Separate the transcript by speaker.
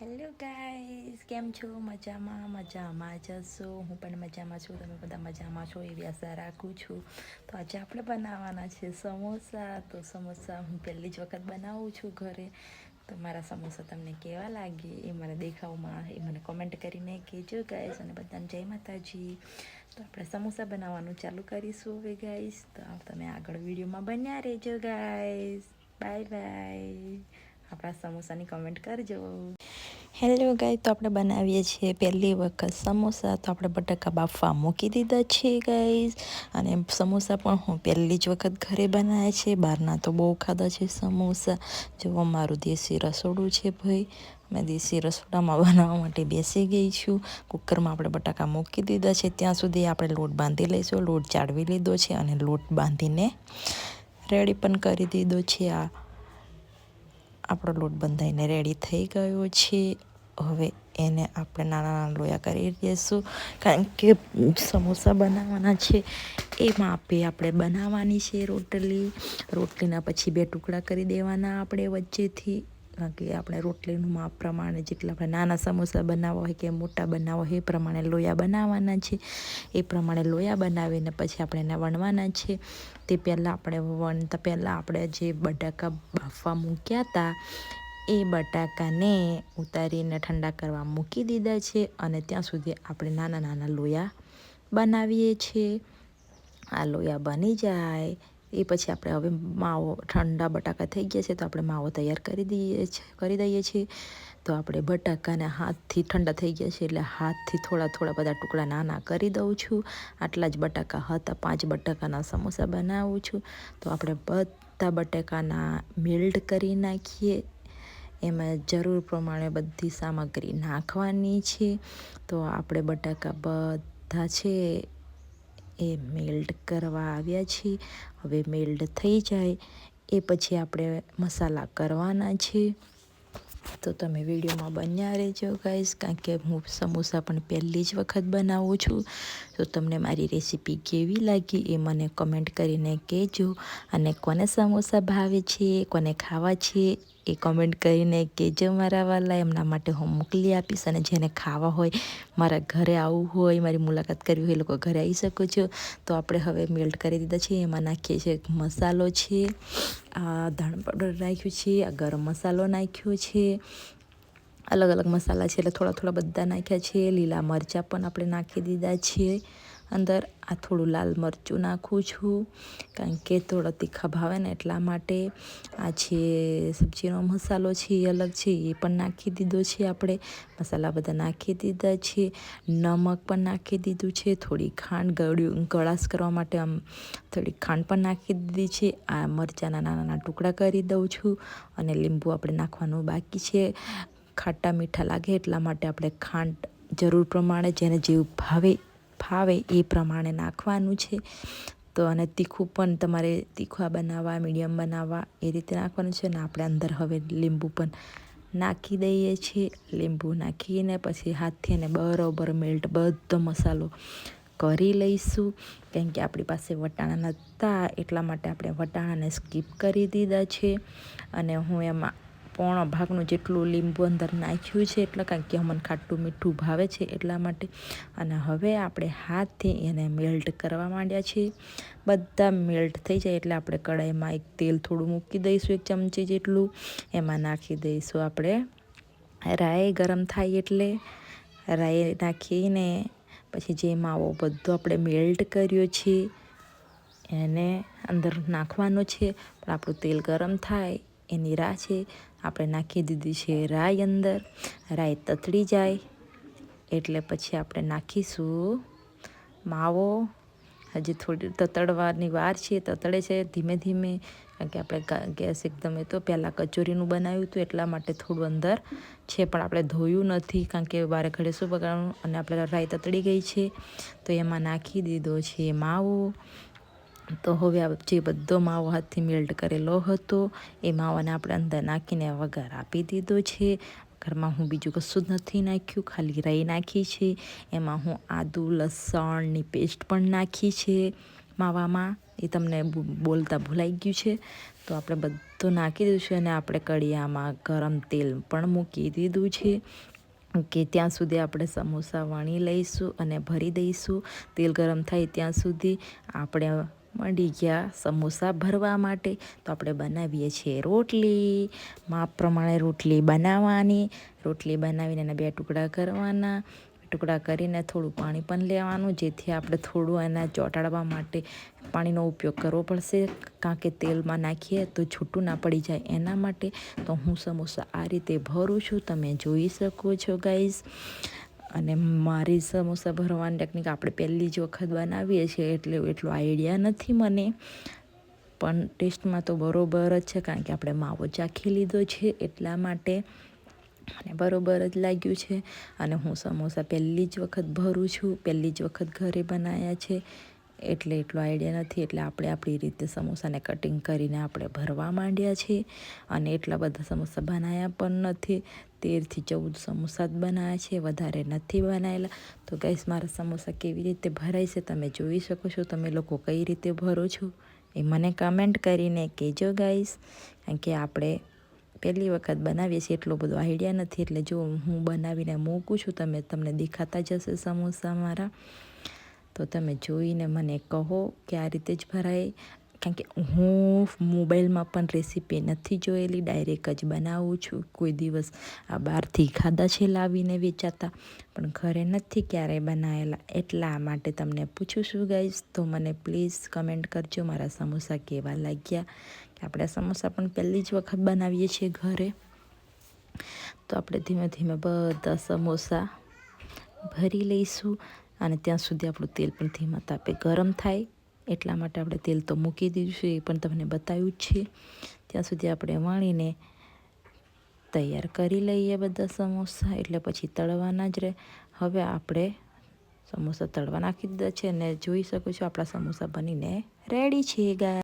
Speaker 1: Hello guys, કેમ છો? મજામાં મજામાં જશો હું પણ મજામાં છું. તમે બધા મજામાં છો? એવી આશા રાખું છું. તો આજે આપણે બનાવવાના છે સમોસા. તો સમોસા હું પહેલી જ વખત બનાવું છું ઘરે. તો મારા સમોસા તમને કેવા લાગે એ મને દેખાવમાં, એ મને કોમેન્ટ કરીને કહેજો ગાઈઝ અને બધાને જય માતાજી. તો આપણે સમોસા બનાવવાનું ચાલુ કરીશું હવે ગાઈઝ. તો તમે આગળ વિડીયોમાં બન્યા રહેજો ગાઈઝ. Bye bye. આપણા સમોસાની કમેન્ટ કરજો. હેલો ગાય તો આપણે બનાવીએ છીએ પહેલી વખત સમોસા. તો આપણે બટાકા બાફવા મૂકી દીધા છે ગાઈઝ અને સમોસા પણ હું પહેલી જ વખત ઘરે બનાવ્યા છે. બહારના તો બહુ ખાધા છે સમોસા. જો મારું દેશી રસોડું છે ભાઈ. મેં દેશી રસોડામાં બનાવવા માટે બેસી ગઈ છું. કુકરમાં આપણે બટાકા મૂકી દીધા છે. ત્યાં સુધી આપણે લોટ બાંધી લઈશું. લોટ ચાળવી લીધો છે અને લોટ બાંધીને રેડી પણ કરી દીધો છે આ આપણો લોટ બંધાઈને રેડી થઈ ગયો છે. હવે એને આપણે નાના નાના લોયા કરી દઈશું. કારણ કે સમોસા બનાવવાના છે. એ માપે આપણે બનાવવાની છે રોટલી. રોટલીના પછી બે ટુકડા કરી દેવાના આપણે વચ્ચેથી. કારણ કે આપણે રોટલીનું માપ પ્રમાણે જેટલા આપણે નાના સમોસા બનાવવા હોય કે મોટા બનાવવા હોય, એ પ્રમાણે લોયા બનાવવાના છે. એ પ્રમાણે લોયા બનાવીને પછી આપણે એને વણવાના છે. તે પહેલાં આપણે વણતા પહેલાં આપણે જે બટાકા બાફવા મૂક્યા હતા, એ બટાકાને ઉતારીને ઠંડા કરવા મૂકી દીધા છે અને ત્યાં સુધી આપણે નાના નાના લોયા બનાવીએ છીએ. આ લોયા બની જાય એ પછી આપણે હવે માવો, ઠંડા બટાકા થઈ ગયા છે તો આપણે માવો તૈયાર કરી દઈએ છીએ કરી દઈએ છીએ. તો આપણે બટાકાને હાથથી ઠંડા થઈ ગયા છે એટલે હાથથી થોડા થોડા બધા ટુકડા નાના કરી દઉં છું. આટલા જ બટાકા હતા, પાંચ બટાકાના સમોસા બનાવું છું. તો આપણે બધા બટાકાના મેલ્ટ કરી નાખીએ. એમાં જરૂર પ્રમાણે બધી સામગ્રી નાખવાની છે. તો આપણે બટાકા બધા છે એ મેલ્ડ કરવા આવ્યા છે હવે મેલ્ડ થઈ જાય. એ પછી આપણે મસાલા કરવાના છે તો તમે વિડીયોમાં બન્યા રહેજો ગાઈઝ કારણ કે હું સમોસા પણ પહેલી જ વખત બનાવું છું. તો તમને મારી રેસીપી કેવી લાગી એ મને કમેન્ટ કરીને કહેજો. અને કોને સમોસા ભાવે છે, કોને ખાવા છે એ કોમેન્ટ કરીને કહેજો મારા વાલા. એમના માટે હું મોકલી આપીશ અને જેને ખાવા હોય, મારા ઘરે આવવું હોય, મારી મુલાકાત કરવી હોય એ લોકો ઘરે આવી શકો છો. તો આપણે હવે મેલ્ટ કરી દીધા છે, એમાં નાખીએ છીએ મસાલો છે. આ ધાણ પાવડર નાખ્યું છે, આ ગરમ મસાલો નાખ્યો છે. અલગ અલગ મસાલા છે એટલે થોડા થોડા બધા નાખ્યા છે. લીલા મરચાં પણ આપણે નાખી દીધા છીએ અંદર આ થોડું લાલ મરચું નાખું છું, કારણ કે થોડો તીખા ભાવે ને એટલા માટે આ છે સબ્જીનો મસાલો છે એ અલગ છે, એ પણ નાખી દીધો છે આપણે. મસાલા બધા નાખી દીધા છે, નમક પણ નાખી દીધું છે, થોડી ખાંડ ગળ્યું, ગળાશ કરવા માટે આમ થોડી ખાંડ પણ નાખી દીધી છે. આ મરચાંના નાના નાના ટુકડા કરી દઉં છું અને લીંબુ આપણે નાખવાનું બાકી છે. ખાટા મીઠા લાગે એટલા માટે આપણે ખાંડ જરૂર પ્રમાણે જેને જેવું ભાવે ફાવે એ પ્રમાણે નાખવાનું છે. તો અને તીખું પણ તમારે તીખા બનાવવા, મીડિયમ બનાવવા એ રીતે નાખવાનું છે અને આપણે અંદર હવે લીંબુ પણ નાખી દઈએ છીએ. લીંબુ નાખીને પછી હાથથી એને બરોબર મેલ્ટ બધો મસાલો કરી લઈશું. કેમ કે આપણી પાસે વટાણા નહોતા, એટલા માટે આપણે વટાણાને સ્કીપ કરી દીધા છે. અને હું એમાં પોણો ભાગનું જેટલું લીંબુ અંદર નાખ્યું છે, એટલે કારણ કે અમને ખાટું મીઠું ભાવે છે એટલા માટે. અને હવે આપણે હાથથી એને મેલ્ટ કરવા માંડ્યા છીએ. બધા મેલ્ટ થઈ જાય એટલે આપણે કઢાઈમાં એક તેલ થોડું મૂકી દઈશું, એક ચમચી જેટલું. એમાં નાખી દઈશું આપણે રાઈ ગરમ થાય એટલે. રાઈ નાખીને પછી જે માવો બધો આપણે મેલ્ટ કર્યો છે, એને અંદર નાખવાનો છે. પણ આપણું તેલ ગરમ થાય, એની રાહ છે. આપણે નાખી દીધી છે રાઈ અંદર. રાઈ તતડી જાય એટલે પછી આપણે નાખીશું માવો. હજી થોડી તતડવાની વાર છે, તતડે છે, ધીમે ધીમે. કારણ કે આપણે ગેસ એકદમ એ તો પહેલાં કચોરીનું બનાવ્યું હતું, એટલા માટે થોડું અંદર છે, પણ આપણે ધોયું નથી. કારણ કે બારે ઘડે શું બગાડવાનું? અને આપણે રાઈ તતડી ગઈ છે, તો એમાં નાખી દીધો છે માવો. તો હવે જે બધો માવો હાથથી મેલ્ટ કરેલો હતો, એ માવાને આપણે અંદર નાખીને વઘાર આપી દીધો છે. ઘરમાં હું બીજું કશું જ નથી નાખ્યું, ખાલી રાઈ નાખી છે. એમાં હું આદુ લસણની પેસ્ટ પણ નાખી છે માવામાં. એ તમને બોલતા ભૂલાઈ ગયું છે. તો આપણે બધું નાખી દીધું છે અને આપણે કડિયામાં ગરમ તેલ પણ મૂકી દીધું છે. કે ત્યાં સુધી આપણે સમોસા વણી લઈશું અને ભરી દઈશું. તેલ ગરમ થાય ત્યાં સુધી આપણે મંડી ગયા સમોસા ભરવા માટે. તો આપણે બનાવીએ છીએ રોટલી. માપ પ્રમાણે રોટલી બનાવવાની. રોટલી બનાવીને એના બે ટુકડા કરવાના. ટુકડા કરીને થોડું પાણી પણ લેવાનું, જેથી આપણે થોડું એના ચોંટાડવા માટે પાણીનો ઉપયોગ કરવો પડશે. કારણ કે તેલમાં નાખીએ તો છૂટું ના પડી જાય એના માટે. તો હું સમોસા આ રીતે ભરું છું. તમે જોઈ શકો છો ગાઈઝ અને મારી સમોસા ભરવાની ટેકનિક આપણે પહેલી જ વખત બનાવીએ છીએ એટલે એટલો આઈડિયા નથી મને. પણ ટેસ્ટમાં તો બરોબર જ છે, કારણ કે આપણે માવો ચાખી લીધો છે એટલા માટે. અને બરોબર જ લાગ્યું છે. અને હું સમોસા પહેલી જ વખત ભરું છું, પહેલી જ વખત ઘરે બનાવ્યા છે. એટલે એટલો આઈડિયા નથી, એટલે આપણે આપણી રીતે સમોસાને કટિંગ કરીને આપણે ભરવા માંડ્યા છીએ અને એટલા બધા સમોસા બનાવ્યા પણ નથી. તેરથી ચૌદ સમોસા જ બનાવ્યા છે, વધારે નથી બનાવેલા તો ગાઈસ મારા સમોસા કેવી રીતે ભરાય છે તમે જોઈ શકો છો. તમે લોકો કઈ રીતે ભરો છો એ મને કમેન્ટ કરીને કહેજો ગાઈસ કારણ કે આપણે પહેલી વખત બનાવીએ છીએ, એટલો બધો આઈડિયા નથી. એટલે જો હું બનાવીને મૂકું છું, તમે તમને દેખાતા જશે સમોસા મારા. તો તમે જોઈને મને કહો કે આ રીતે જ ભરાય. કારણ કે હું મોબાઈલમાં પણ રેસીપી નથી જોયેલી, ડાયરેક્ટ જ બનાવું છું. કોઈ દિવસ આ બહારથી ખાધા છે લાવીને વેચાતા, પણ ઘરે નથી ક્યારેય બનાવેલા એટલા માટે તમને પૂછું છું ગાઈઝ તો મને પ્લીઝ કમેન્ટ કરજો મારા સમોસા કેવા લાગ્યા. કે આપણે સમોસા પણ પહેલી જ વખત બનાવીએ છીએ ઘરે. તો આપણે ધીમે ધીમે બધા સમોસા ભરી લઈશું. અને ત્યાં સુધી આપણું તેલ પણ ધીમા તાપે ગરમ થાય. એટલા માટે આપણે તેલ તો મૂકી દીધું છે, એ પણ તમને બતાવ્યું જ છે. ત્યાં સુધી આપણે વણીને તૈયાર કરી લઈએ બધા સમોસા, એટલે પછી તળવાના જ રહે. હવે આપણે સમોસા તળવા નાખી દીધા છે અને જોઈ શકો છો આપણા સમોસા બનીને રેડી છે ગા